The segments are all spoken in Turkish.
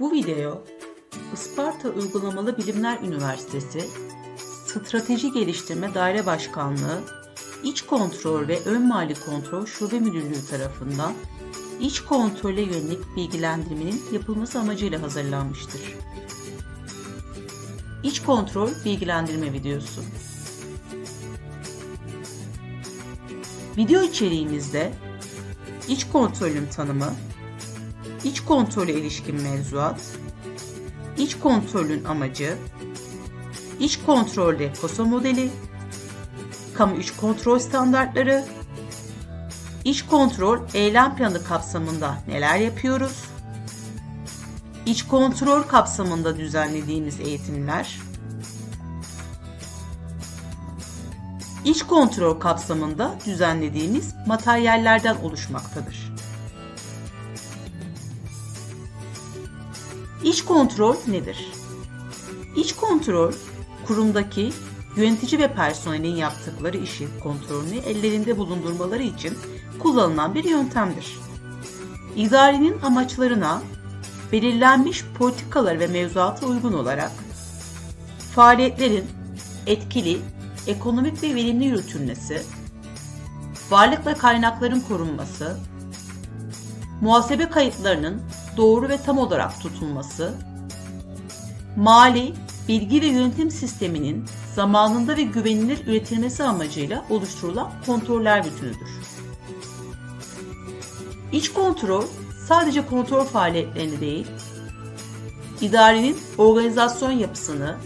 Bu video Isparta Uygulamalı Bilimler Üniversitesi Strateji Geliştirme Daire Başkanlığı İç Kontrol ve Ön Mali Kontrol Şube Müdürlüğü tarafından iç kontrole yönelik bilgilendirmenin yapılması amacıyla hazırlanmıştır. İç kontrol bilgilendirme videosu. Video içeriğimizde iç kontrolün tanımı, iç kontrole ilişkin mevzuat, iç kontrolün amacı, iç kontrolde KOSO modeli, kamu iç kontrol standartları, iç kontrol eylem planı kapsamında neler yapıyoruz, iç kontrol kapsamında düzenlediğimiz eğitimler, iç kontrol kapsamında düzenlediğimiz materyallerden oluşmaktadır. İç kontrol nedir? İç kontrol, kurumdaki yönetici ve personelin yaptıkları işi kontrolünü ellerinde bulundurmaları için kullanılan bir yöntemdir. İdarenin amaçlarına belirlenmiş politikalar ve mevzuata uygun olarak faaliyetlerin etkili, ekonomik ve verimli yürütülmesi, varlık ve kaynakların korunması, muhasebe kayıtlarının doğru ve tam olarak tutulması, mali, bilgi ve yönetim sisteminin zamanında ve güvenilir üretilmesi amacıyla oluşturulan kontroller bütünüdür. İç kontrol sadece kontrol faaliyetlerini değil, idarenin organizasyon yapısını,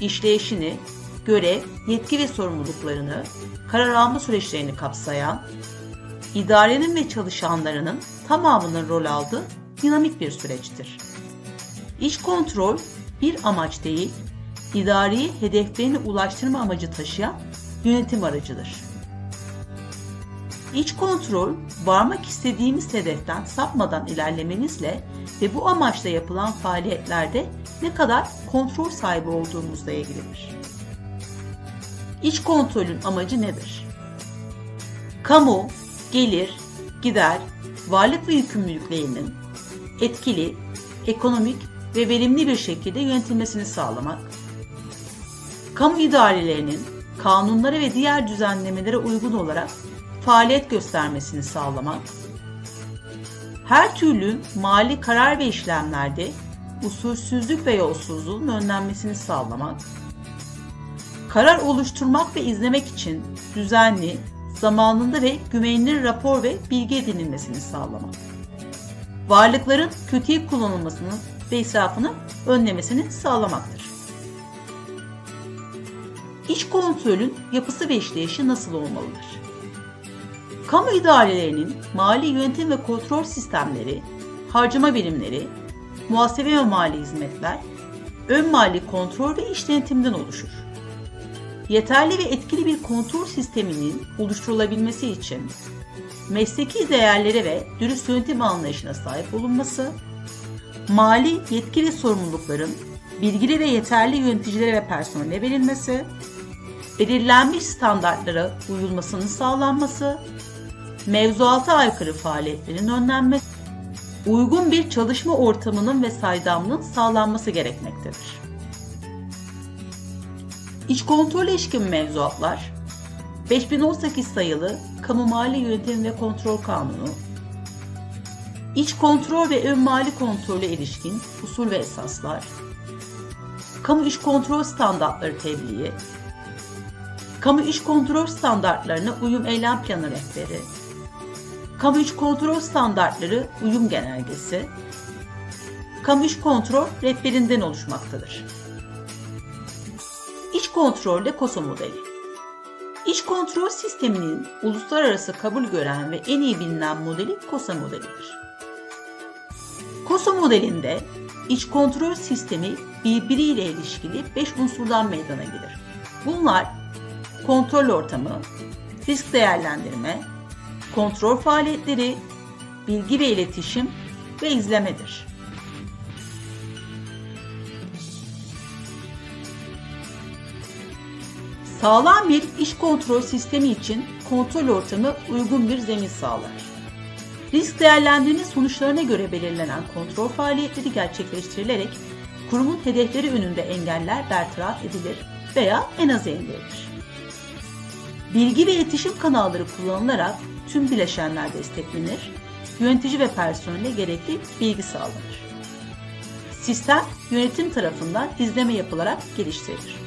işleyişini, görev, yetki ve sorumluluklarını, karar alma süreçlerini kapsayan, idarenin ve çalışanlarının tamamının rol aldığı dinamik bir süreçtir. İç kontrol bir amaç değil, idareyi hedeflerine ulaştırma amacı taşıyan yönetim aracıdır. İç kontrol, varmak istediğimiz hedeften sapmadan ilerlemenizle ve bu amaçla yapılan faaliyetlerde ne kadar kontrol sahibi olduğumuzla ilgilidir. İç kontrolün amacı nedir? Kamu, gelir, gider, varlık ve yükümlülüklerinin etkili, ekonomik ve verimli bir şekilde yönetilmesini sağlamak, kamu idarelerinin kanunlara ve diğer düzenlemelere uygun olarak faaliyet göstermesini sağlamak, her türlü mali karar ve işlemlerde usulsüzlük ve yolsuzluğun önlenmesini sağlamak, karar oluşturmak ve izlemek için düzenli, zamanında ve güvenilir rapor ve bilgi edinilmesini sağlamak, varlıkların kötüye kullanılmasını ve israfını önlemesini sağlamaktır. İç kontrolün yapısı ve işleyişi nasıl olmalıdır? Kamu idarelerinin mali yönetim ve kontrol sistemleri, harcama birimleri, muhasebe ve mali hizmetler, ön mali kontrol ve iş denetimden oluşur. Yeterli ve etkili bir kontrol sisteminin oluşturulabilmesi için mesleki değerlere ve dürüst yönetim anlayışına sahip olunması, mali yetki ve sorumlulukların bilgili ve yeterli yöneticilere ve personele verilmesi, belirlenmiş standartlara uyulmasının sağlanması, mevzuata aykırı faaliyetlerin önlenmesi, uygun bir çalışma ortamının ve saydamlığın sağlanması gerekmektedir. İç kontrol ilişkin mevzuatlar 5018 sayılı Kamu Mali Yönetim ve Kontrol Kanunu, İç kontrol ve ön mali kontrole ilişkin usul ve esaslar, Kamu iş kontrol standartları tebliği, Kamu iş kontrol standartlarına uyum eylem planı rehberi, Kamu iş kontrol standartları uyum genelgesi, Kamu iş kontrol rehberinden oluşmaktadır. İç kontrolde KOSO modeli. İç kontrol sisteminin uluslararası kabul gören ve en iyi bilinen modeli KOSA modelidir. KOSA modelinde iç kontrol sistemi birbiriyle ilişkili 5 unsurdan meydana gelir. Bunlar kontrol ortamı, risk değerlendirme, kontrol faaliyetleri, bilgi ve iletişim ve izlemedir. Sağlam bir iş kontrol sistemi için kontrol ortamı uygun bir zemin sağlar. Risk değerlendirme sonuçlarına göre belirlenen kontrol faaliyetleri gerçekleştirilerek kurumun hedefleri önünde engeller bertaraf edilir veya en az indirilir. Bilgi ve iletişim kanalları kullanılarak tüm bileşenler desteklenir, yönetici ve personele gerekli bilgi sağlanır. Sistem yönetim tarafından izleme yapılarak geliştirilir.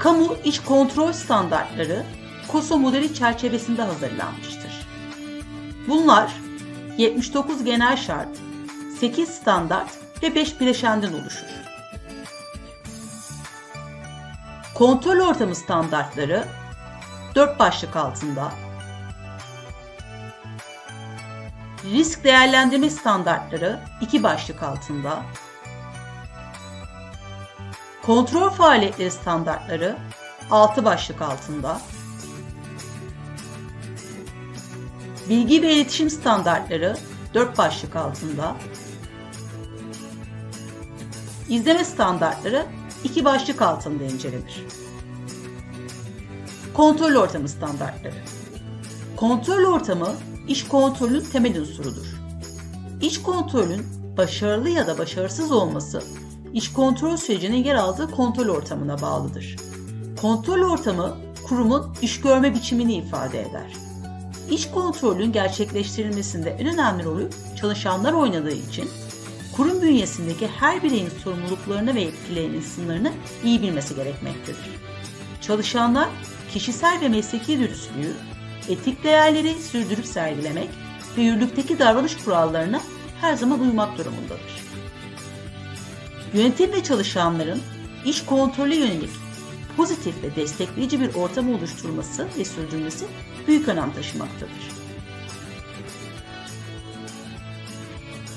Kamu iş kontrol standartları KOSO modeli çerçevesinde hazırlanmıştır. Bunlar 79 genel şart, 8 standart ve 5 bileşenden oluşur. Kontrol ortamı standartları 4 başlık altında Risk değerlendirme standartları 2 başlık altında Kontrol faaliyetleri standartları 6 başlık altında Bilgi ve iletişim standartları 4 başlık altında İzleme standartları 2 başlık altında incelenir. Kontrol ortamı standartları Kontrol ortamı iş kontrolün temel unsurudur. İş kontrolün başarılı ya da başarısız olması iş kontrol sürecinin yer aldığı kontrol ortamına bağlıdır. Kontrol ortamı kurumun iş görme biçimini ifade eder. İş kontrolün gerçekleştirilmesinde en önemli rolü çalışanlar oynadığı için kurum bünyesindeki her bireyin sorumluluklarını ve etkilerinin sınırını iyi bilmesi gerekmektedir. Çalışanlar kişisel ve mesleki dürüstlüğü, etik değerleri sürdürüp sergilemek ve yürürlükteki davranış kurallarına her zaman uymak durumundadır. Yönetim ve çalışanların iş kontrolü yönelik pozitif ve destekleyici bir ortam oluşturması ve sürdürmesi büyük önem taşımaktadır.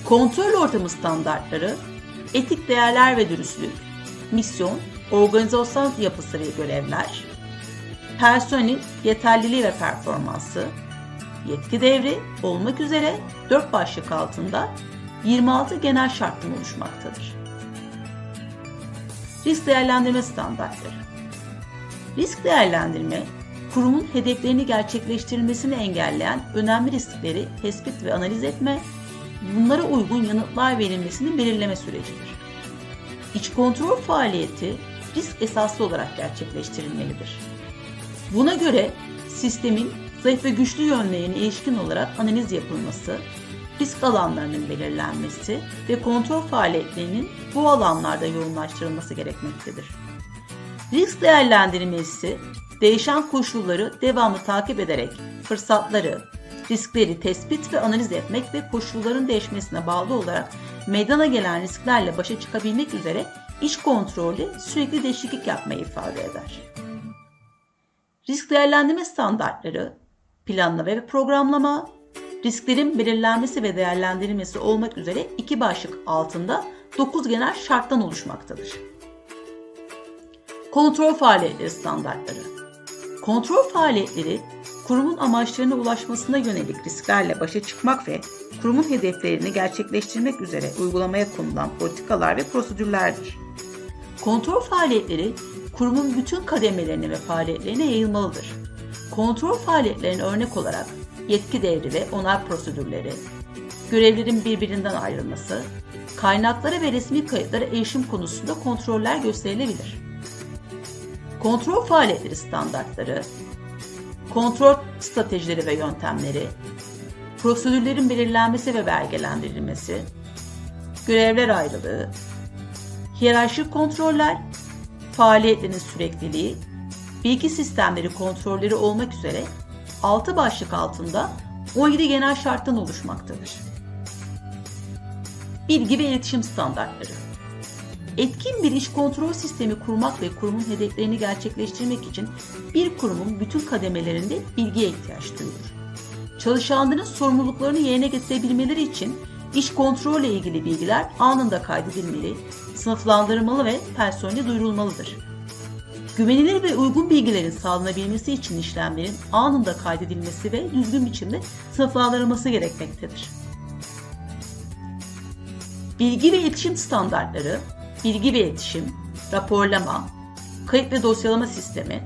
Kontrol ortamı standartları, etik değerler ve dürüstlük, misyon, organizasyon yapısı ve görevler, personel yeterliliği ve performansı, yetki devri olmak üzere 4 başlık altında 26 genel şarttan oluşmaktadır. Risk değerlendirme standartları Risk değerlendirme, kurumun hedeflerini gerçekleştirilmesini engelleyen önemli riskleri tespit ve analiz etme, bunlara uygun yanıtlar verilmesini belirleme sürecidir. İç kontrol faaliyeti risk esaslı olarak gerçekleştirilmelidir. Buna göre sistemin zayıf ve güçlü yönlerine ilişkin olarak analiz yapılması, risk alanlarının belirlenmesi ve kontrol faaliyetlerinin bu alanlarda yoğunlaştırılması gerekmektedir. Risk değerlendirmesi, değişen koşulları devamlı takip ederek fırsatları, riskleri tespit ve analiz etmek ve koşulların değişmesine bağlı olarak meydana gelen risklerle başa çıkabilmek üzere iş kontrolü sürekli değişiklik yapmayı ifade eder. Risk değerlendirme standartları, planlama ve programlama, risklerin belirlenmesi ve değerlendirilmesi olmak üzere iki başlık altında 9 genel şarttan oluşmaktadır. Kontrol faaliyetleri standartları. Kontrol faaliyetleri kurumun amaçlarına ulaşmasına yönelik risklerle başa çıkmak ve kurumun hedeflerini gerçekleştirmek üzere uygulamaya konulan politikalar ve prosedürlerdir. Kontrol faaliyetleri kurumun bütün kademelerine ve faaliyetlerine yayılmalıdır. Kontrol faaliyetlerine örnek olarak yetki devri ve onay prosedürleri, görevlerin birbirinden ayrılması, kaynaklara ve resmi kayıtlara erişim konusunda kontroller gösterilebilir. Kontrol faaliyetleri standartları, kontrol stratejileri ve yöntemleri, prosedürlerin belirlenmesi ve belgelendirilmesi, görevler ayrılığı, hiyerarşik kontroller, faaliyetlerin sürekliliği, bilgi sistemleri kontrolleri olmak üzere 6 başlık altında 17 genel şarttan oluşmaktadır. Bilgi ve iletişim standartları Etkin bir iş kontrol sistemi kurmak ve kurumun hedeflerini gerçekleştirmek için bir kurumun bütün kademelerinde bilgiye ihtiyaç duyulur. Çalışanların sorumluluklarını yerine getirebilmeleri için iş kontrol ile ilgili bilgiler anında kaydedilmeli, sınıflandırılmalı ve personele duyurulmalıdır. Güvenilir ve uygun bilgilerin sağlanabilmesi için işlemlerin anında kaydedilmesi ve düzgün biçimde sınıflandırılması gerekmektedir. Bilgi ve iletişim standartları, bilgi ve iletişim, raporlama, kayıt ve dosyalama sistemi,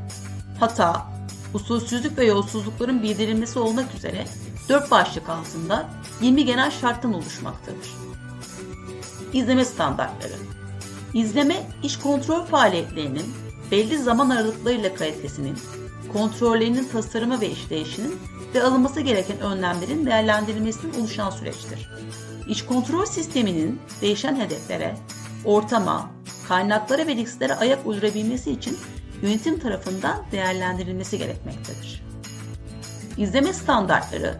hata, usulsüzlük ve yolsuzlukların bildirilmesi olmak üzere 4 başlık altında 20 genel şarttan oluşmaktadır. İzleme standartları İzleme, iş kontrol faaliyetlerinin belli zaman aralıklarıyla kalitesinin, kontrollerinin tasarımı ve işleyişinin ve alınması gereken önlemlerin değerlendirilmesinin oluşan süreçtir. İş kontrol sisteminin değişen hedeflere, ortama, kaynaklara ve risklere ayak uydurabilmesi için yönetim tarafından değerlendirilmesi gerekmektedir. İzleme standartları,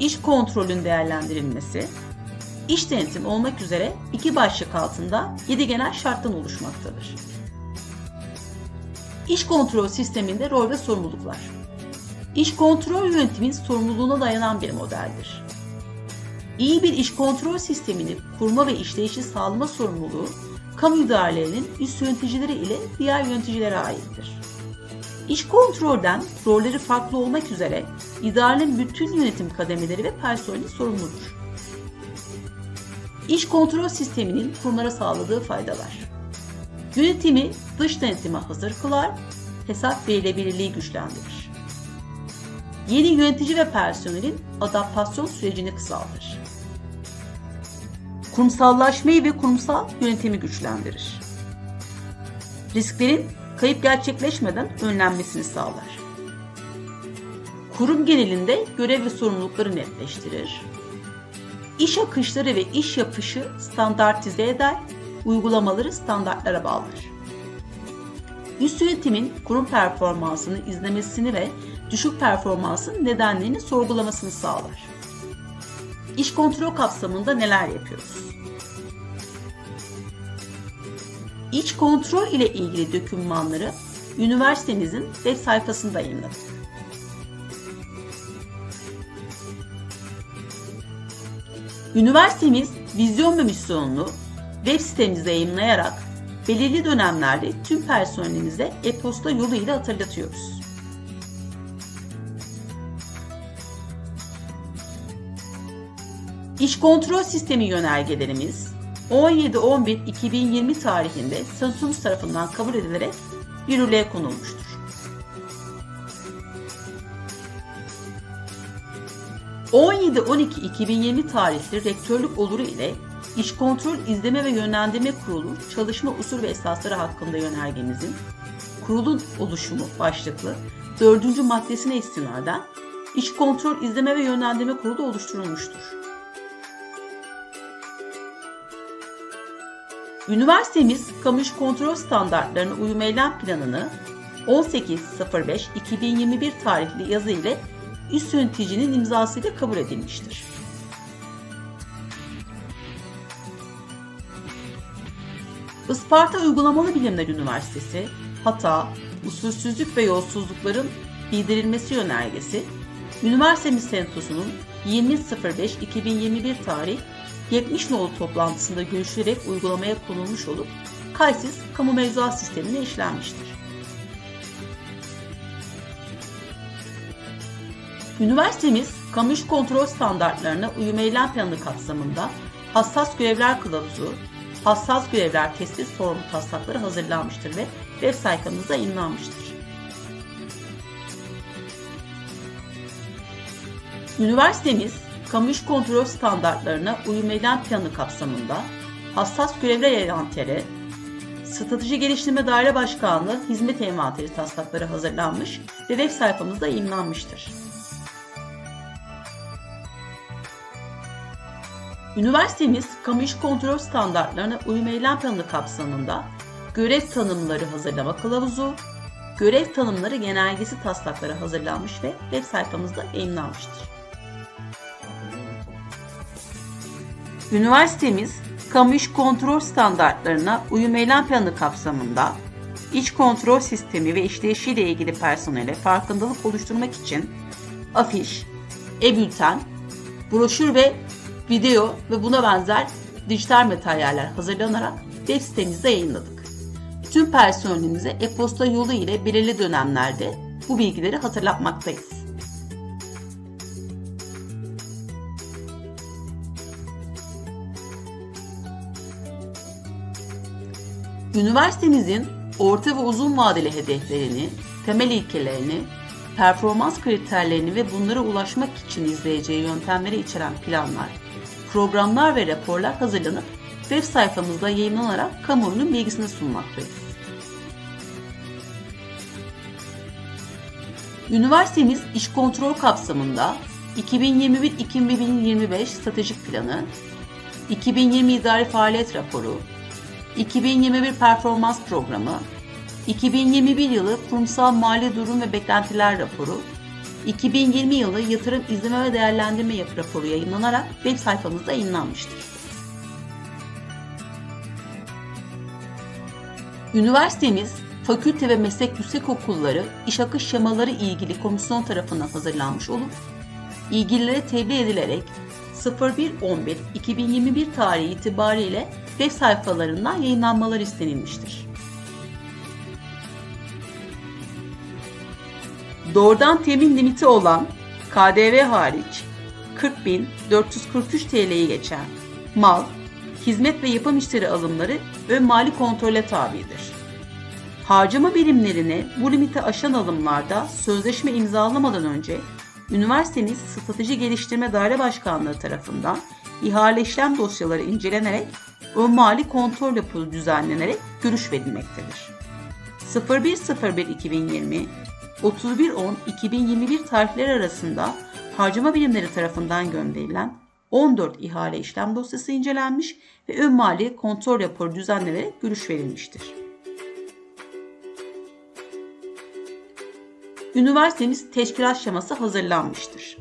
iş kontrolün değerlendirilmesi, iş denetim olmak üzere iki başlık altında 7 genel şarttan oluşmaktadır. İş kontrol sisteminde rol ve sorumluluklar. İş kontrol yönetimin sorumluluğuna dayanan bir modeldir. İyi bir iş kontrol sistemini kurma ve işleyişi sağlama sorumluluğu kamu idarelerinin üst yöneticileri ile diğer yöneticilere aittir. İş kontrolden rolleri farklı olmak üzere idarenin bütün yönetim kademeleri ve personeli sorumludur. İş kontrol sisteminin kurumlara sağladığı faydalar. Yönetimi dış denetime hazır kılar, hesap verilebilirliği güçlendirir. Yeni yönetici ve personelin adaptasyon sürecini kısaltır. Kurumsallaşmayı ve kurumsal yönetimi güçlendirir. Risklerin kayıp gerçekleşmeden önlenmesini sağlar. Kurum genelinde görev ve sorumlulukları netleştirir. İş akışları ve iş yapışı standartize eder, uygulamaları standartlara bağlar. Üst yönetimin kurum performansını izlemesini ve düşük performansın nedenlerini sorgulamasını sağlar. İş kontrol kapsamında neler yapıyoruz? İç kontrol ile ilgili dokümanları üniversitemizin web sayfasında yayınladık. Üniversitemiz vizyon ve misyonunu web sitemizde yayınlayarak belirli dönemlerde tüm personelimize e-posta yoluyla hatırlatıyoruz. İş kontrol sistemi yönergelerimiz 17-11-2020 tarihinde Samsung tarafından kabul edilerek yürürlüğe konulmuştur. 17-12-2020 tarihli rektörlük oluru ile İş Kontrol İzleme ve Yönlendirme Kurulu çalışma usul ve esasları hakkında yönergemizin kurulun oluşumu başlıklı 4. maddesine istinaden İş Kontrol İzleme ve Yönlendirme Kurulu oluşturulmuştur. Üniversitemiz kamu iş kontrol standartlarına uyum eylem planını 18.05.2021 tarihli yazı ile üst yöneticinin imzasıyla kabul edilmiştir. Isparta Uygulamalı Bilimler Üniversitesi, hata, usulsüzlük ve yolsuzlukların bildirilmesi yönergesi, üniversitemiz sentosunun 20.05.2021 tarih 70 nolu toplantısında görüşülerek uygulamaya konulmuş olup kayıtsız kamu mevzuat sistemine işlenmiştir. Üniversitemiz, kamu iş kontrol standartlarına uyum eylem planı kapsamında hassas görevler kılavuzu, hassas görevler tespit sorumlu taslakları hazırlanmıştır ve web sayfamızda yayınlanmıştır. Üniversitemiz, kamu iş kontrol standartlarına uyum eylem planı kapsamında hassas görevler envanteri, Strateji Geliştirme Daire Başkanlığı hizmet envanteri taslakları hazırlanmış ve web sayfamızda yayınlanmıştır. Üniversitemiz kamu iş kontrol standartlarına uyum eylem planı kapsamında görev tanımları hazırlama kılavuzu, görev tanımları genelgesi taslakları hazırlanmış ve web sayfamızda yayınlanmıştır. Üniversitemiz kamu iş kontrol standartlarına uyum eylem planı kapsamında iç kontrol sistemi ve işleyişiyle ilgili personele farkındalık oluşturmak için afiş, e-bülten, broşür ve video ve buna benzer dijital materyaller hazırlanarak web sitemizde yayınladık. Tüm personelimize e-posta yolu ile belirli dönemlerde bu bilgileri hatırlatmaktayız. Üniversitemizin orta ve uzun vadeli hedeflerini, temel ilkelerini, performans kriterlerini ve bunlara ulaşmak için izleyeceği yöntemleri içeren planlar, programlar ve raporlar hazırlanıp web sayfamızda yayınlanarak kamuoyunun bilgisine sunmaktayız. Üniversitemiz iş kontrol kapsamında 2021-2025 stratejik planı, 2020 idari faaliyet raporu, 2021 performans programı, 2021 yılı kurumsal mali durum ve beklentiler raporu, 2020 yılı yatırım izleme ve değerlendirme raporu yayınlanarak web sayfamızda yayınlanmıştır. Üniversitemiz, fakülte ve meslek yüksekokulları iş akış şemaları ilgili komisyon tarafından hazırlanmış olup, ilgililere tebliğ edilerek 01.11.2021 tarihi itibariyle web sayfalarından yayınlanmaları istenilmiştir. Doğrudan temin limiti olan KDV hariç 40.443 TL'yi geçen mal, hizmet ve yapım işleri alımları ön mali kontrole tabidir. Harcama birimlerine bu limiti aşan alımlarda sözleşme imzalamadan önce üniversitemiz Strateji Geliştirme Daire Başkanlığı tarafından ihale işlem dosyaları incelenerek ön mali kontrol raporu düzenlenerek görüş verilmektedir. 01.01.2020 31.10.2021 tarihleri arasında harcama birimleri tarafından gönderilen 14 ihale işlem dosyası incelenmiş ve ön mali kontrol raporu düzenlenerek görüş verilmiştir. Üniversitemiz teşkilat şeması hazırlanmıştır.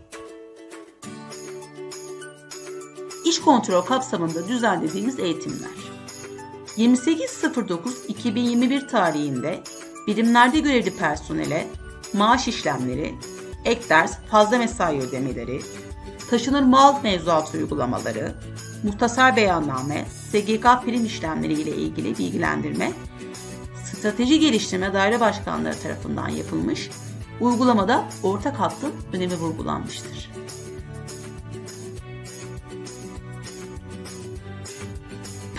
İş kontrol kapsamında düzenlediğimiz eğitimler 28.09.2021 tarihinde birimlerde görevli personele maaş işlemleri, ek ders, fazla mesai ödemeleri, taşınır mal mevzuatı uygulamaları, muhtasar beyanname, SGK prim işlemleri ile ilgili bilgilendirme, strateji geliştirme daire başkanları tarafından yapılmış, uygulamada ortak hattın önemi vurgulanmıştır.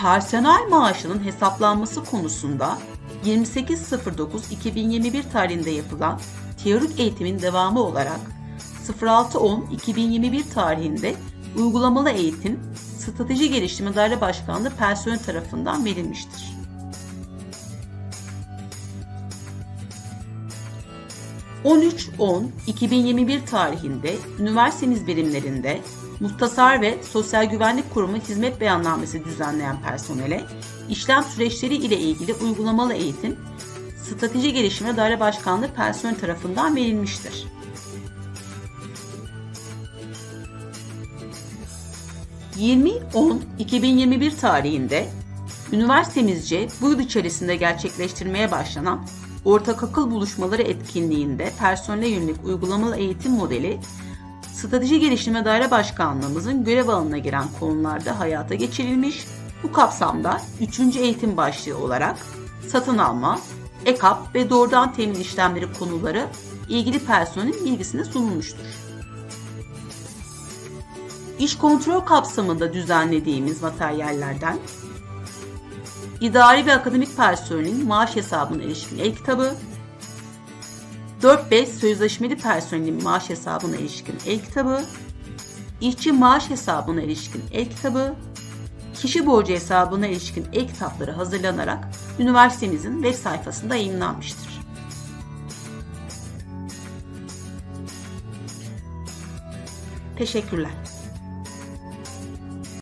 Personel maaşının hesaplanması konusunda 28.09.2021 tarihinde yapılan teorik eğitimin devamı olarak 06.10.2021 tarihinde uygulamalı eğitim Strateji Geliştirme Daire Başkanlığı personel tarafından verilmiştir. ...13.10.2021 tarihinde üniversitemiz birimlerinde Muhtasar ve Sosyal Güvenlik Kurumu hizmet beyannamesi düzenleyen personele işlem süreçleri ile ilgili uygulamalı eğitim Strateji Gelişimi Daire Başkanlığı personel tarafından verilmiştir. ...20.10.2021 tarihinde üniversitemizce bu yıl içerisinde gerçekleştirmeye başlanan ortak akıl buluşmaları etkinliğinde personele yönelik uygulamalı eğitim modeli Strateji Geliştirme Daire Başkanlığımızın görev alanına giren konularda hayata geçirilmiş. Bu kapsamda 3. eğitim başlığı olarak satın alma, EKAP ve doğrudan temin işlemleri konuları ilgili personelin bilgisine sunulmuştur. İş kontrol kapsamında düzenlediğimiz materyallerden idari ve akademik personelin maaş hesabına ilişkin el kitabı, 4-5 sözleşmeli personelin maaş hesabına ilişkin el kitabı, işçi maaş hesabına ilişkin el kitabı, kişi borcu hesabına ilişkin el kitapları hazırlanarak üniversitemizin web sayfasında yayınlanmıştır. Teşekkürler.